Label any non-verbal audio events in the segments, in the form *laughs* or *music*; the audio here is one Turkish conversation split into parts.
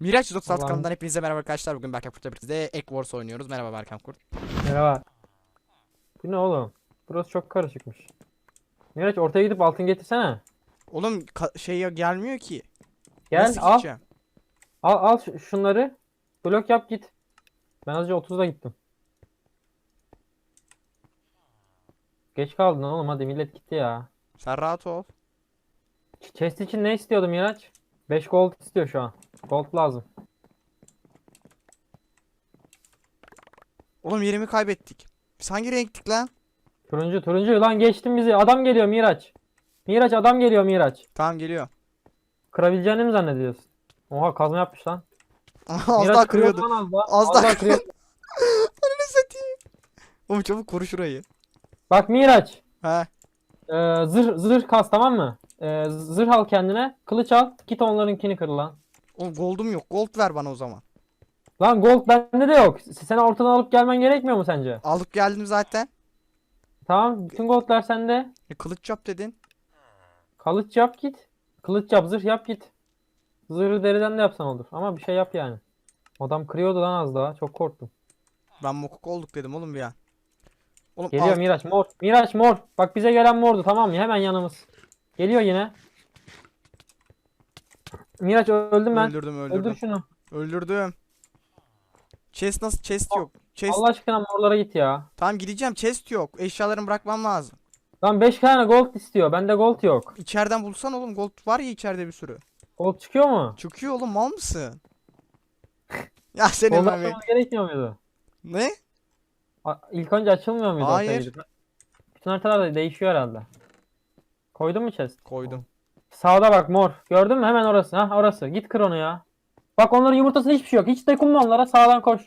Miraç 136 Allah'ım. kanalından hepinize merhaba arkadaşlar. Bugün Berkan Kurt'la birlikte Egg Wars oynuyoruz. Merhaba Berkan Kurt. Merhaba. Bu ne oğlum? Burası çok karışıkmış. Miraç ortaya gidip altın getirsene. Oğlum şey gelmiyor ki. Gel Nasıl al. gideceğim? Al al şu- şunları. Blok yap git. Ben azıcık 30'da gittim. Geç kaldın oğlum hadi millet gitti ya. Sen rahat ol. Ch- Chest için ne istiyordu Miraç? 5 gold istiyor şu an. Gold lazım. Oğlum yerimi kaybettik. Biz hangi renktik lan? Turuncu turuncu lan geçtin bizi. Adam geliyor Miraç. Miraç adam geliyor Miraç. Tamam geliyor. Kırabileceğini mi zannediyorsun? Oha kazma yapmış lan. *laughs* az Miraç daha kırıyordu kırıyordu. lan az daha. Az daha kırıyor. *laughs* Ananı satayım. Oğlum çabuk koru şurayı. Bak Miraç. He. Ee, zırh, zırh kas tamam mı? Ee, zırh al kendine. Kılıç al. Git onlarınkini kır lan. Oğlum gold'um yok. Gold ver bana o zaman. Lan gold bende de yok. Sen ortadan alıp gelmen gerekmiyor mu sence? Alıp geldim zaten. Tamam. Bütün goldlar sende. E, kılıç yap dedin. Kılıç yap git. Kılıç yap zırh yap git. Zırhı deriden de yapsan olur. Ama bir şey yap yani. Adam kırıyordu lan az daha. Çok korktum. Ben mokuk olduk dedim oğlum bir an. Oğlum Geliyor alt- Miraç mor. Miraç mor. Bak bize gelen mordu tamam mı? Hemen yanımız. Geliyor yine. Miraç öldüm ben. öldürdüm Öldür öldürdüm. şunu. Öldürdüm. Chest nasıl? Chest yok. Chest Allah aşkına morlara git ya. Tamam gideceğim. Chest yok. Eşyalarımı bırakmam lazım. Lan 5 tane gold istiyor. Bende gold yok. İçeriden bulsan oğlum. Gold var ya içeride bir sürü. Gold çıkıyor mu? Çıkıyor oğlum mal mısın? *laughs* ya senin Gold ben açmamız gerekmiyor muydu? Ne? A- İlk önce açılmıyor muydu ortaya Hayır. gidip? Bütün haritalar da değişiyor herhalde. Koydun mu chest? Koydum. Sağda bak mor. Gördün mü? Hemen orası. Ha orası. Git kır onu ya. Bak onların yumurtasında hiçbir şey yok. Hiç dokunma onlara. Sağdan koş.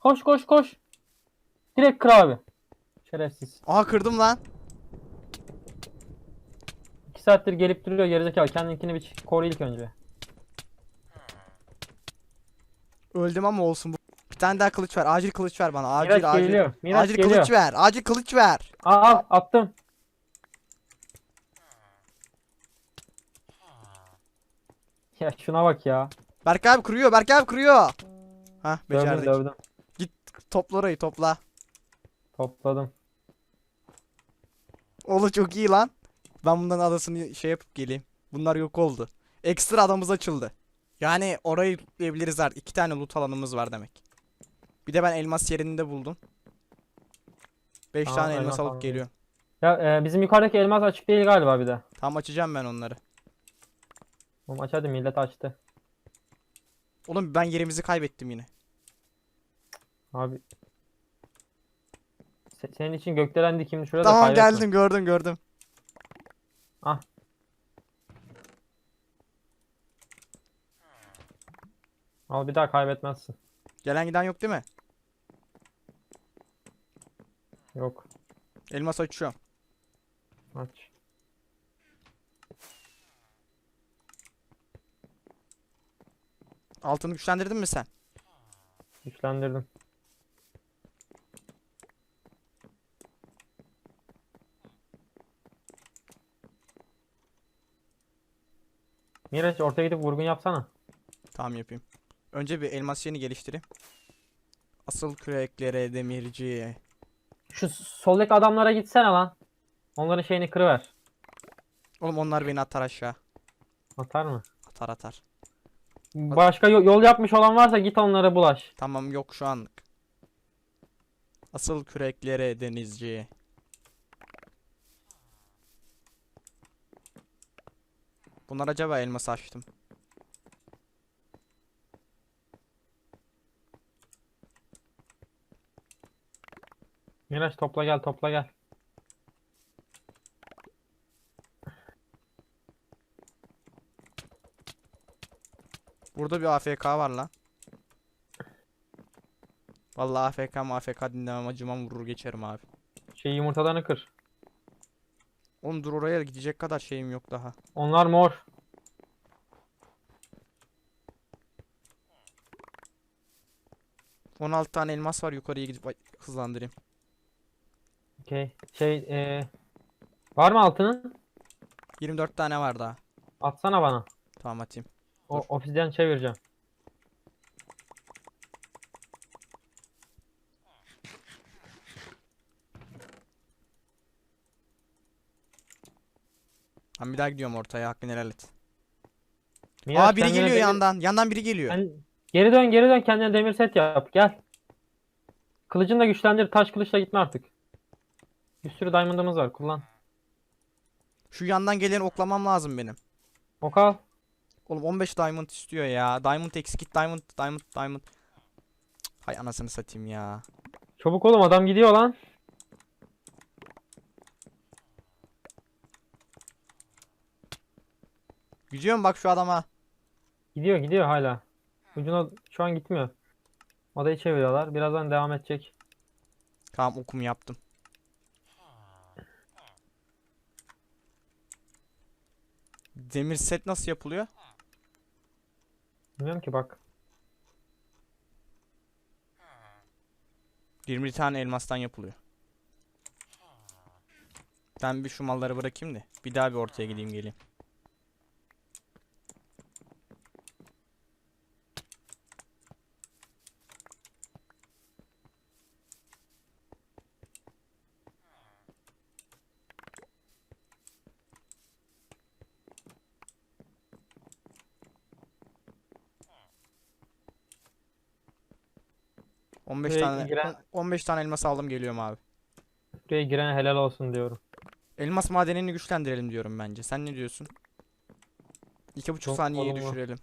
Koş koş koş. Direkt kır abi. Şerefsiz. Aha kırdım lan. 2 saattir gelip duruyor gerizekalı. Kendinkini bir koru ilk önce. Öldüm ama olsun bu. Bir tane daha kılıç ver. Acil kılıç ver bana. Acil Miraç acil. geliyor. Miraç acil geliyor. kılıç ver. Acil kılıç ver. Al al attım. Ya şuna bak ya. Berk abi kırıyor. Berk abi kırıyor. Hah Dövdüm becerdik. dövdüm. Topla orayı topla. Topladım. Oğlum çok iyi lan. Ben bunların adasını şey yapıp geleyim. Bunlar yok oldu. Ekstra adamız açıldı. Yani orayı lootlayabiliriz artık. İki tane loot alanımız var demek. Bir de ben elmas yerinde buldum. Beş Tamam, tane elmas elmas alıp alalım. geliyor. Ya e, bizim yukarıdaki elmas açık değil galiba bir de. Tam açacağım ben onları. Oğlum aç hadi millet açtı. Oğlum ben yerimizi kaybettim yine. Abi. Se- senin için gökdelen dikimli şurada da Tamam kaybetme. geldim gördüm gördüm. Al bir daha kaybetmezsin. Gelen giden yok değil mi? Yok. Elmas açıyorum. Aç. Altını güçlendirdin mi sen? Güçlendirdim. Miraç ortaya gidip vurgun yapsana. Tamam yapayım. Önce bir elmas şeyini geliştireyim. Asıl küreklere demirci. Şu soldaki adamlara gitsene lan. Onların şeyini kırıver. Oğlum onlar beni atar aşağı. Atar mı? Atar atar. Başka yo- yol yapmış olan varsa git onlara bulaş. Tamam yok şu anlık. Asıl küreklere denizci. Bunlar acaba elmas açtım. Miraç topla gel topla gel. Burada bir AFK var lan. Vallahi AFK AFK dinlemem acımam vurur geçerim abi. Şey yumurtalarını kır. Oğlum dur oraya gidecek kadar şeyim yok daha. Onlar mor. Hı. 16 tane elmas var yukarıya gidip ay- hızlandırayım. Okey. Şey eee var mı altının? 24 tane var daha. Atsana bana. Tamam atayım. O obsidyen çevireceğim. Ben bir daha gidiyorum ortaya hakkını helal et. Miraç, Aa biri kendine geliyor demir- yandan. Yandan biri geliyor. Sen- Geri dön geri dön kendine demir set yap. Gel. Kılıcını da güçlendir. Taş kılıçla gitme artık. Bir sürü diamond'ımız var. Kullan. Şu yandan geleni oklamam lazım benim. Ok al. Oğlum 15 diamond istiyor ya. Diamond eksik git diamond diamond diamond. Hay anasını satayım ya. Çabuk oğlum adam gidiyor lan. Gidiyorum bak şu adama. Gidiyor gidiyor hala. Ucuna şu an gitmiyor. Odayı çeviriyorlar. Birazdan devam edecek. Tamam okumu yaptım. Demir set nasıl yapılıyor? Bilmiyorum ki bak. 20 tane elmastan yapılıyor. Ben bir şu malları bırakayım da bir daha bir ortaya gideyim geleyim. On beş Buraya tane giren- 15 tane elmas aldım geliyorum abi. Buraya giren helal olsun diyorum. Elmas madenini güçlendirelim diyorum bence. Sen ne diyorsun? İki buçuk Çok saniyeye olumlu. düşürelim.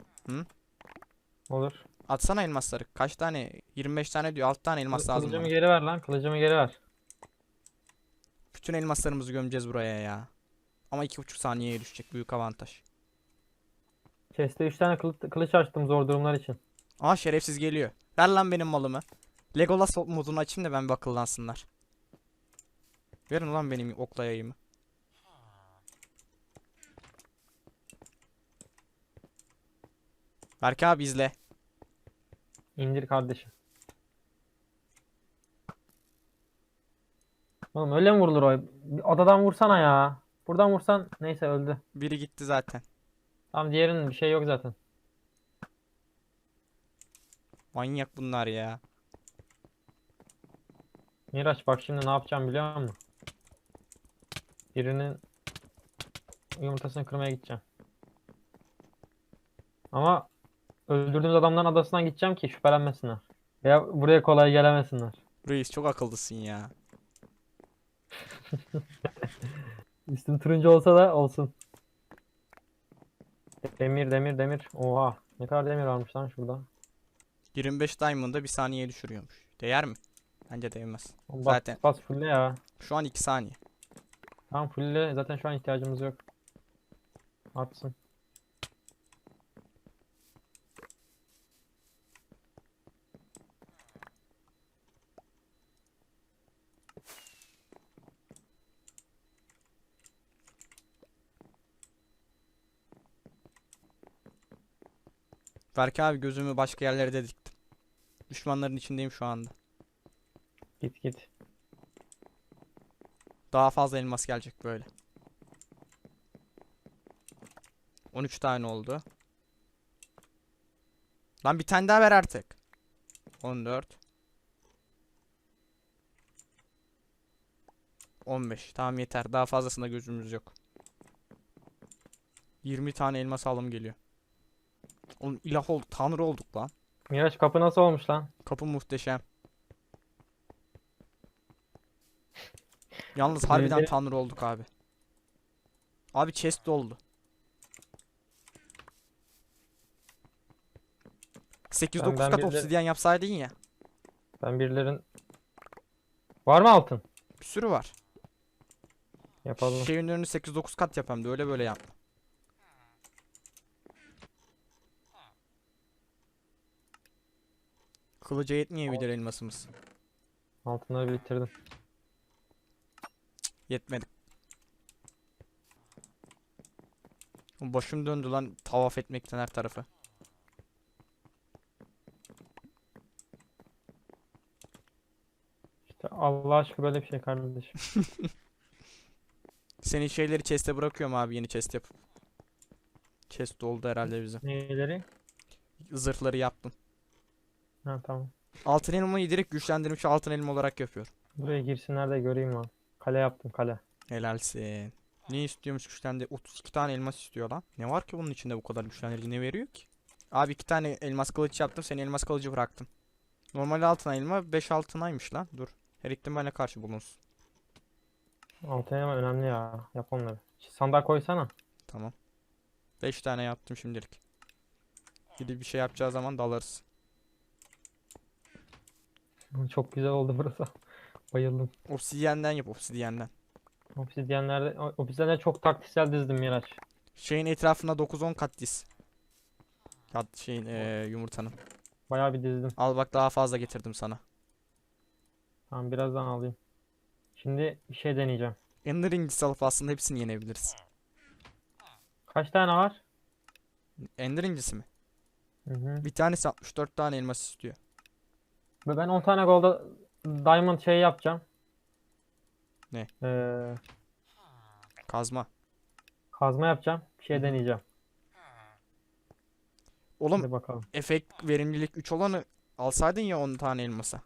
Olur. Atsana elmasları. Kaç tane? 25 tane diyor. 6 tane elmas lazım Kılıcımı bana. geri ver lan. Kılıcımı geri ver. Bütün elmaslarımızı gömeceğiz buraya ya. Ama iki buçuk saniyeye düşecek. Büyük avantaj. Chest'te 3 tane kılıç, kılıç açtım zor durumlar için. Aa şerefsiz geliyor. Ver lan benim malımı. Legolas modunu açayım da ben bir akıllansınlar. Verin ulan benim okla yayımı. Berke abi izle. İndir kardeşim. Oğlum öyle mi vurulur o? Bir Odadan vursana ya. Buradan vursan neyse öldü. Biri gitti zaten. Tamam diğerinin bir şey yok zaten. Manyak bunlar ya. Miraç bak şimdi ne yapacağım biliyor musun? Birinin yumurtasını kırmaya gideceğim. Ama öldürdüğümüz adamların adasından gideceğim ki şüphelenmesinler. Veya buraya kolay gelemesinler. Reis çok akıllısın ya. *laughs* Üstüm turuncu olsa da olsun. Demir demir demir. Oha. Ne kadar demir varmış lan şurada. 25 diamond'a bir saniyeye düşürüyormuş. Değer mi? Bence değmez. Bas, Zaten. Bas fulle ya. Şu an 2 saniye. Tamam fulle zaten şu an ihtiyacımız yok. Atsın. Berke abi gözümü başka yerlere de diktim. Düşmanların içindeyim şu anda. Git git. Daha fazla elmas gelecek böyle. 13 tane oldu. Lan bir tane daha ver artık. 14. 15. Tamam yeter. Daha fazlasında gözümüz yok. 20 tane elmas alım geliyor. Oğlum ilah olduk. Tanrı olduk lan. Miraç kapı nasıl olmuş lan? Kapı muhteşem. Yalnız harbiden tanrı olduk abi. Abi chest doldu. 8-9 ben kat bir de- obsidyen yapsaydın ya. Ben birilerin... Var mı altın? Bir sürü var. Yapalım. Şeyin önünü 8-9 kat yapam da öyle böyle yapma. Kılıca yetmeyebilir elmasımız. Altınları bitirdim. Yetmedi. Başım döndü lan tavaf etmekten her tarafı. İşte Allah aşkına böyle bir şey kardeşim. *laughs* Senin şeyleri chest'e bırakıyorum abi yeni chest yapıp. Chest oldu herhalde bizim. Neyleri? Zırhları yaptım. Ha tamam. Altın elmayı direkt güçlendirmiş altın elma olarak yapıyorum. Buraya girsinler de göreyim lan. Kale yaptım kale. Helalsin. Ne istiyormuş güçlendi? 32 tane elmas istiyor lan. Ne var ki bunun içinde bu kadar güçlendirici ne veriyor ki? Abi iki tane elmas kılıç yaptım. Seni elmas kılıcı bıraktım. Normal altın elma 5 altınaymış lan. Dur. Her ihtimale karşı bulunsun. Altın elma önemli ya. Yap onları. Sandığa koysana. Tamam. 5 tane yaptım şimdilik. Gidip bir şey yapacağı zaman dalarız. Çok güzel oldu burası. Bayıldım. Obsidiyenden yap obsidiyenden. Obsidyenlerde, o- obsidyenlerde çok taktiksel dizdim Miraç. Şeyin etrafına 9-10 kat diz. Kat şeyin eee, yumurtanın. Bayağı bir dizdim. Al bak daha fazla getirdim sana. Tamam birazdan alayım. Şimdi bir şey deneyeceğim. Ender incisi alıp aslında hepsini yenebiliriz. Kaç tane var? Ender incisi mi? Hı hı. Bir tanesi 64 tane elmas istiyor. Ve ben 10 tane golda diamond şey yapacağım. Ne? Ee, Kazma. kazma yapacağım. Bir şey deneyeceğim. Oğlum Hadi bakalım. efekt verimlilik 3 olanı alsaydın ya 10 tane elmasa.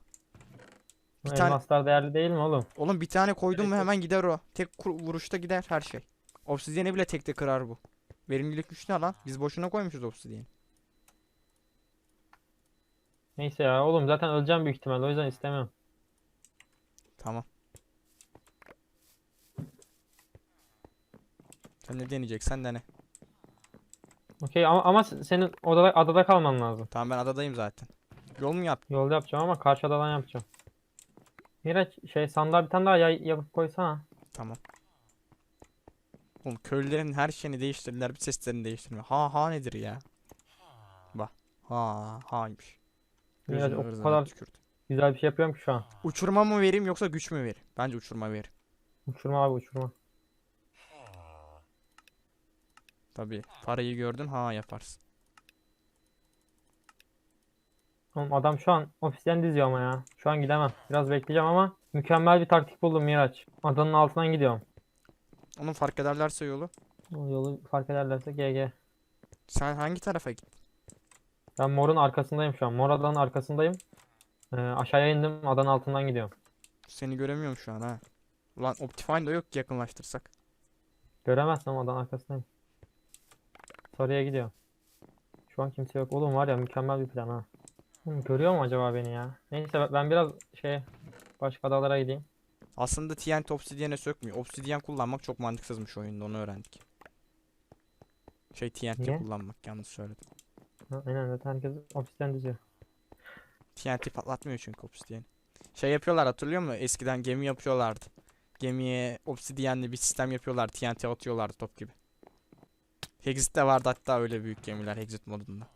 Bir tane Elmaslar değerli değil mi oğlum? oğlum bir tane koydun mu Gerek yok. hemen gider o. Tek kur- vuruşta gider her şey. Obsidiyeni bile tekte kırar bu. Verimlilik 3 ne lan? Biz boşuna koymuşuz obsidiyeni. Neyse ya oğlum zaten öleceğim büyük ihtimalle o yüzden istemiyorum. Tamam. Sen ne deneyeceksen dene. Okey ama, ama senin odada, adada kalman lazım. Tamam ben adadayım zaten. Yol mu yaptın? Yolda yapacağım ama karşı adadan yapacağım. Miraç şey sandığa bir tane daha yay yapıp koysana. Tamam. Oğlum köylülerin her şeyini değiştirdiler. Bir seslerini değiştirmiyor. Ha ha nedir ya? Bak. Ha haymış. Miraç o kadar tükürdü. Güzel bir şey yapıyorum ki şu an. Uçurma mı vereyim yoksa güç mü vereyim? Bence uçurma vereyim. Uçurma abi uçurma. Tabii. Parayı gördün ha yaparsın. Oğlum adam şu an ofisten diziyor ama ya. Şu an gidemem. Biraz bekleyeceğim ama mükemmel bir taktik buldum Miraç. Adanın altından gidiyorum. Onun fark ederlerse yolu. O yolu fark ederlerse GG. Sen hangi tarafa git? Ben morun arkasındayım şu an. Mor adanın arkasındayım. Ee, aşağıya indim adanın altından gidiyorum. Seni göremiyorum şu an ha. Ulan Optifine de yok ki yakınlaştırsak. Göremezsem adanın arkasındayım. Sarıya gidiyorum. Şu an kimse yok. Oğlum var ya mükemmel bir plan ha. Oğlum, görüyor mu acaba beni ya? Neyse ben- biraz şey başka adalara gideyim. Aslında TNT Obsidian'e sökmüyor. Obsidian kullanmak çok mantıksızmış oyunda onu öğrendik. Şey TNT Niye? kullanmak yanlış söyledim. Ha, aynen zaten herkes ofisten diziyor. TNT patlatmıyor çünkü Obsidian. Şey yapıyorlar hatırlıyor musun? Eskiden gemi yapıyorlardı. Gemiye Obsidian'li bir sistem yapıyorlar. TNT atıyorlardı top gibi. Hexit'te vardı hatta öyle büyük gemiler Hexit modunda.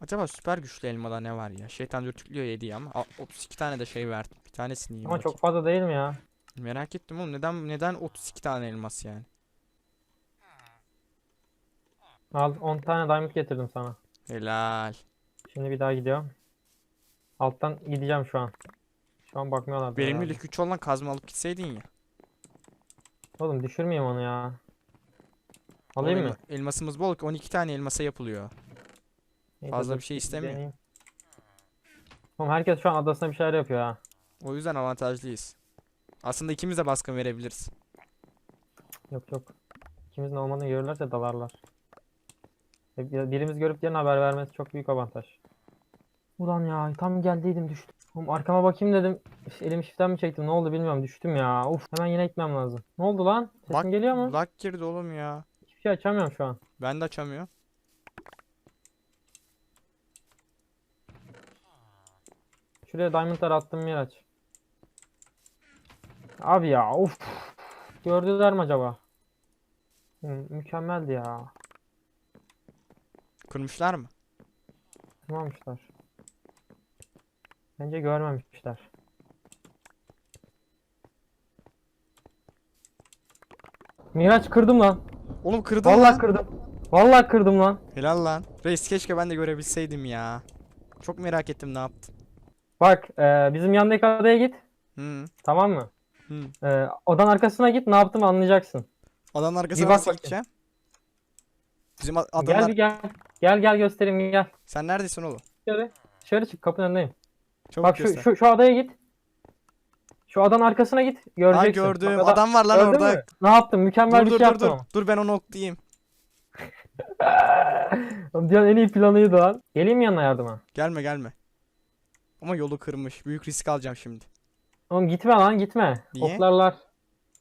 Acaba süper güçlü elmada ne var ya? Şeytan dürtüklüyor 7'yi ama a- 32 tane de şey verdim. Bir tanesini yiyeyim Ama bakayım. çok fazla değil mi ya? Merak ettim oğlum neden neden 32 tane elmas yani? Al 10 tane diamond getirdim sana. Helal. Şimdi bir daha gidiyorum. Alttan gideceğim şu an. Şu an bakmıyorlar. herhalde. Verimlilik 3 olan kazma alıp gitseydin ya. Oğlum düşürmeyeyim onu ya. Alayım Oğlum, mı? Elmasımız bol ki 12 tane elmasa yapılıyor. Neyse, fazla bir şey istemiyor. deneyeyim. Oğlum herkes şu an adasına bir şeyler yapıyor ha. O yüzden avantajlıyız. Aslında ikimiz de baskın verebiliriz. Yok yok. İkimizin olmadığını görürlerse dalarlar. E, bir- Birimiz görüp diğerine haber vermesi çok büyük avantaj. Ulan ya tam geldiydim düştüm. Oğlum arkama bakayım dedim. Üf, Elimi şiften mi çektim ne oldu bilmiyorum düştüm ya. Uf hemen yine gitmem lazım. Ne oldu lan? Sesim Bak, geliyor mu? Lag girdi oğlum ya. Hiçbir şey açamıyorum şu an. Ben de açamıyorum. Şuraya diamondlar attım Miraç. Abi ya of. Gördüler mi acaba? Hı, mükemmeldi ya. Kırmışlar mı? Kırmamışlar. Bence görmemişler. Miraç kırdım lan. Oğlum kırdın Vallahi lan. kırdım. Vallahi kırdım lan. Helal lan. Reis keşke ben de görebilseydim ya. Çok merak ettim ne yaptın. Bak e, bizim yandaki adaya git. Hı. Tamam mı? Hı. E, odanın arkasına git ne yaptım anlayacaksın. Adanın arkasına bak nasıl bakayım. gideceğim? Bizim a- Gel bir gel. Gel gel göstereyim gel. Sen neredesin oğlum? Dışarı. Dışarı çık kapının önündeyim. Çabuk Bak şu, göster. şu, şu adaya git. Şu adanın arkasına git. Ha Göreceksin. gördüm. Bak ada- Adam var lan Gördün orada. mü? Ne yaptım? Mükemmel Dur bir dur şey dur yaptım dur. ama. Dur ben onu oklayayım. Oğlum *laughs* Dünyanın en iyi planıydı lan. Geleyim mi yanına yardıma? Gelme gelme. Ama yolu kırmış. Büyük risk alacağım şimdi. Oğlum gitme lan gitme. Niye? Oklarlar.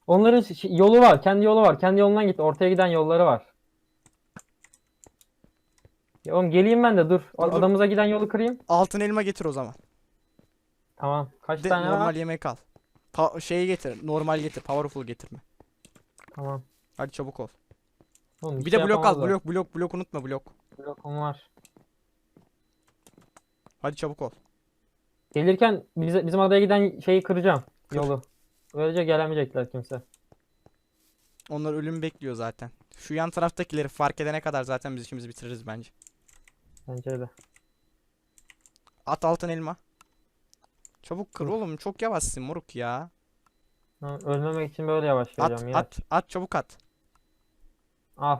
Onların şi- şi- yolu var. Kendi yolu var. Kendi yolundan git. Ortaya giden yolları var. Ya oğlum geleyim ben de dur. Dur, dur. Adamıza giden yolu kırayım. Altın elma getir o zaman. Tamam. Kaç De tane normal var? yemek al. Pa- şeyi getir. Normal getir. Powerful getirme. Tamam. Hadi çabuk ol. Oğlum, Bir şey de blok al. Blok blok blok unutma blok. Blokum var. Hadi çabuk ol. Gelirken bize, bizim adaya giden şeyi kıracağım. Kır. Yolu. Böylece gelemeyecekler kimse. Onlar ölüm bekliyor zaten. Şu yan taraftakileri fark edene kadar zaten biz işimizi bitiririz bence. Bence de. At altın elma. Çabuk kır Dur. oğlum. Çok yavaşsın moruk ya. Ha, Ölmemek için böyle yavaş At geleceğim. At at çabuk at. Al.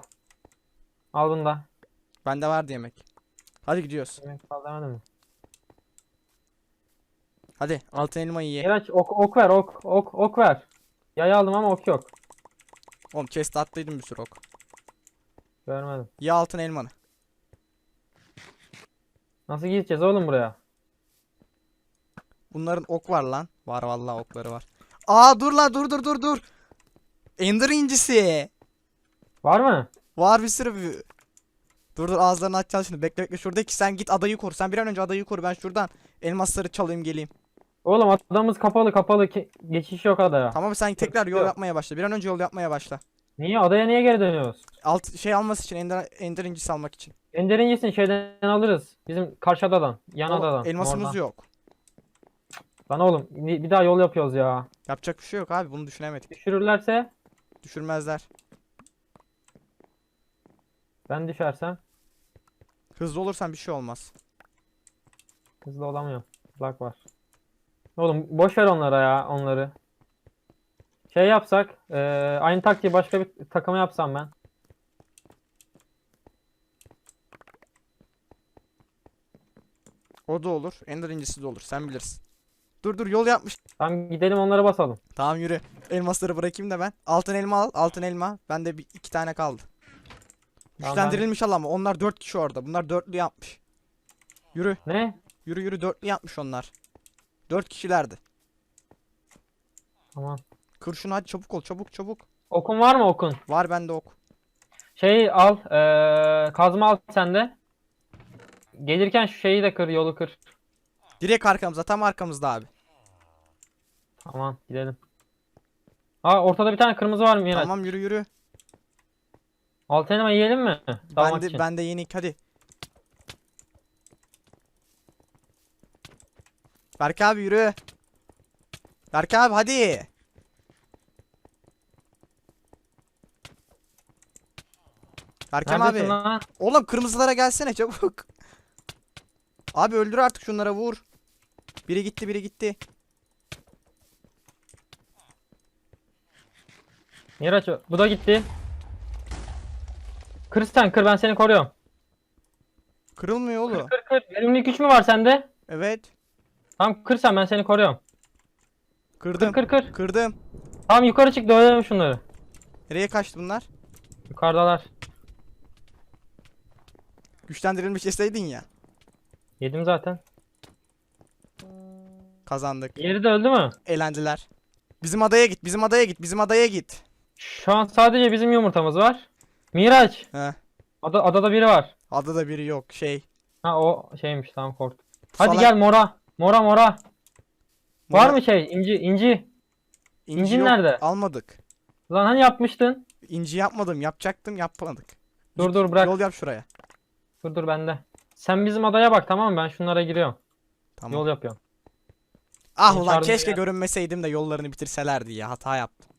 Al bunu da. Bende vardı yemek. Hadi gidiyoruz. Yemek kal demedin mi? Hadi altın elmayı ye. Miraç ok, ok ver ok ok ok ver. Yay aldım ama ok yok. Oğlum chest'e attıydım bir sürü ok. Görmedim. Ye altın elmanı. Nasıl gideceğiz oğlum buraya? Bunların ok var lan. Var vallahi okları var. Aa dur lan dur dur dur dur. Ender incisi. Var mı? Var bir sürü bir. Dur dur ağızlarını açacağız şimdi. Bekle bekle şuradaki sen git adayı koru. Sen bir an önce adayı koru. Ben şuradan elmasları çalayım geleyim. Oğlum adamız kapalı kapalı geçiş yok adaya. Tamam sen tekrar yol yapmaya başla. Bir an önce yol yapmaya başla. Niye adaya niye geri dönüyoruz? Alt şey alması için ender, ender incisi almak için. Ender incisini şeyden alırız. Bizim karşı adadan. Yan Oğlum, adadan. elmasımız oradan. yok. Lan oğlum bir bir daha yol yapıyoruz ya. Yapacak bir şey yok abi. Bunu düşünemedik. Düşürürlerse Düşürmezler. ben düşersem Hızlı olursan bir şey olmaz. hızlı olamıyorum. Lag var. Oğlum boş ver onlara ya onları. Şey yapsak eee, aynı taktiği başka bir takıma yapsam ben. O da olur. Ender incisi de olur. Sen bilirsin. Dur dur yol yapmış. Tamam gidelim onlara basalım. Tamam yürü. Elmasları bırakayım da ben. Altın elma al. Altın elma. Bende bir iki tane kaldı. Tamam, Güçlendirilmiş al ama onlar dört kişi orada. Bunlar dörtlü yapmış. Yürü. Ne? Yürü yürü dörtlü yapmış onlar. Dört kişilerdi. Tamam. Kır şunu hadi çabuk ol çabuk çabuk. Okun var mı okun? Var bende ok. Şey al eee, kazma al sen de. Gelirken şu şeyi de kır yolu kır. Direkt arkamızda tam arkamızda abi. Tamam gidelim. Aa ortada bir tane kırmızı var Miraç. Tamam yürü yürü. Altın elma yiyelim mi? Dalmak Bende, için. bende yenik hadi. Berk abi yürü. Berk abi hadi. Berkem abi. Lan? Oğlum kırmızılara gelsene çabuk. Abi öldür artık şunlara vur. Biri gitti biri gitti. Miraç bu da gitti. Kır sen kır ben seni koruyorum. Kırılmıyor oğlum. Kır kır. Verimlilik güç mü var sende? Evet. Tamam kır sen ben seni koruyorum. Kır Kırdım. kır kır. Kırdım. Tamam yukarı çık dövelim şunları. Nereye kaçtı bunlar? Yukarıdalar. Güçlendirilmiş yeseydin ya. Yedim zaten. Kazandık. Yeri de öldü mü? Eğlendiler. Bizim adaya git. Bizim adaya git. Bizim adaya git. Şu an sadece bizim yumurtamız var. Miraç. He. Ada, adada biri var. Adada biri yok. Şey. Ha o şeymiş tamam korktum. Hadi salak- gel mora. Mora mora. Var Mora- mı şey? İnci inci. İnci İncin yok. nerede? Almadık. Lan hani yapmıştın? İnci yapmadım. Yapacaktım. Yapmadık. Dur dur bırak. Yol yap şuraya. Dur dur bende. Sen bizim adaya bak tamam mı? Ben şunlara giriyorum. Tamam. Yol yapıyorum. ah ulan keşke ya. görünmeseydim de yollarını bitirselerdi ya. Hata yaptım.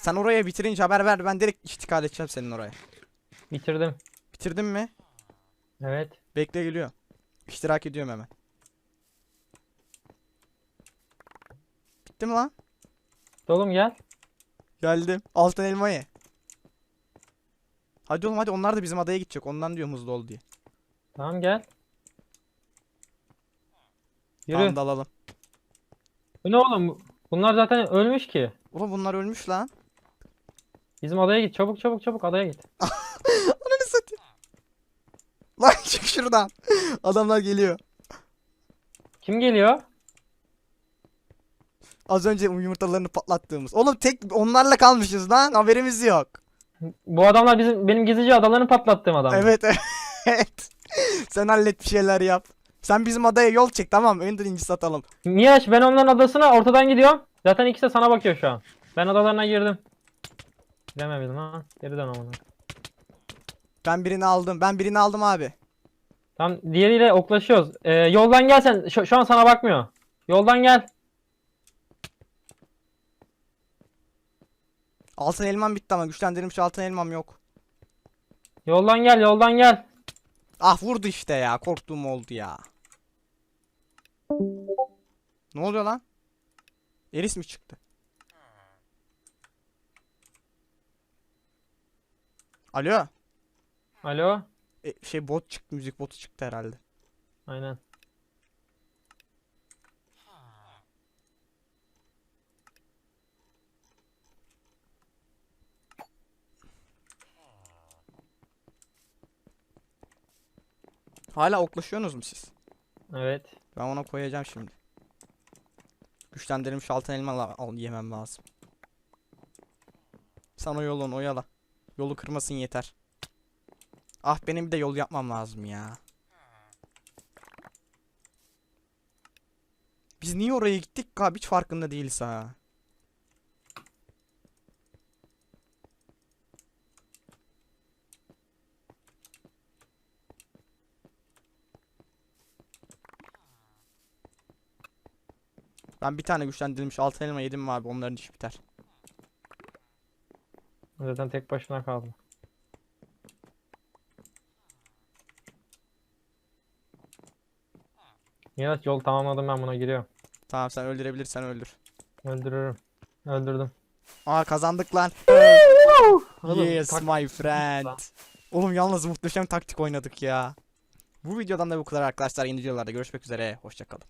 Sen oraya bitirince haber ver. Ben direkt iştikal edeceğim senin oraya. Bitirdim. Bitirdin mi? Evet. Bekle geliyor. İştirak ediyorum hemen. Bitti mi lan? Oğlum gel. Geldim. Altın elma ye. Hadi oğlum hadi onlar da bizim adaya gidecek. Ondan diyorum hızlı ol diye. Tamam gel. Yürü. Tamam dalalım. Bu ne oğlum? Bunlar zaten ölmüş ki. Oğlum bunlar ölmüş lan. Bizim adaya git. Çabuk çabuk çabuk adaya git. *laughs* Ananı satayım. Lan *laughs* çık şuradan. Adamlar geliyor. Kim geliyor? Az önce yumurtalarını patlattığımız. Oğlum tek onlarla kalmışız lan. Haberimiz yok. Bu adamlar bizim benim gizlice adalarını patlattığım adam. Evet evet. *laughs* Sen hallet bir şeyler yap. Sen bizim adaya yol çek tamam. Ender incisi atalım. Miyaş ben onların adasına ortadan gidiyorum. Zaten ikisi de sana bakıyor şu an. Ben adalarına girdim. Giremedim ha. Geri dön amına. Ben birini aldım. Ben birini aldım abi. Tam diğeriyle oklaşıyoruz. Ee, yoldan gel sen. Şu, şu an sana bakmıyor. Yoldan gel. Altın elmam bitti ama güçlendirilmiş altın elmam yok. Yoldan gel, yoldan gel. Ah vurdu işte ya. Korktuğum oldu ya. Ne oluyor lan? Eris mi çıktı? Alo. Alo. E, şey bot çıktı. Müzik botu çıktı herhalde. Aynen. Hala oklaşıyorsunuz mu siz? Evet. Ben ona koyacağım şimdi. Güçlendirilmiş altın elma la- al yemem lazım. Sen o yolun oyala. Yolu kırmasın yeter. Ah benim bir de yol yapmam lazım ya. Biz niye oraya gittik abi hiç farkında değiliz ha. Ben bir tane güçlendirilmiş altın elma yedim mi abi onların iş biter. Zaten tek başına kaldım. Miraç yol tamamladım ben buna giriyorum. Tamam sen öldürebilirsen öldür. Öldürürüm. Öldürdüm. Aa kazandık lan. *laughs* Oğlum, yes my friend. Oğlum yalnız muhteşem taktik oynadık ya. Bu videodan da bu kadar arkadaşlar. Yeni videolarda görüşmek üzere. Hoşçakalın.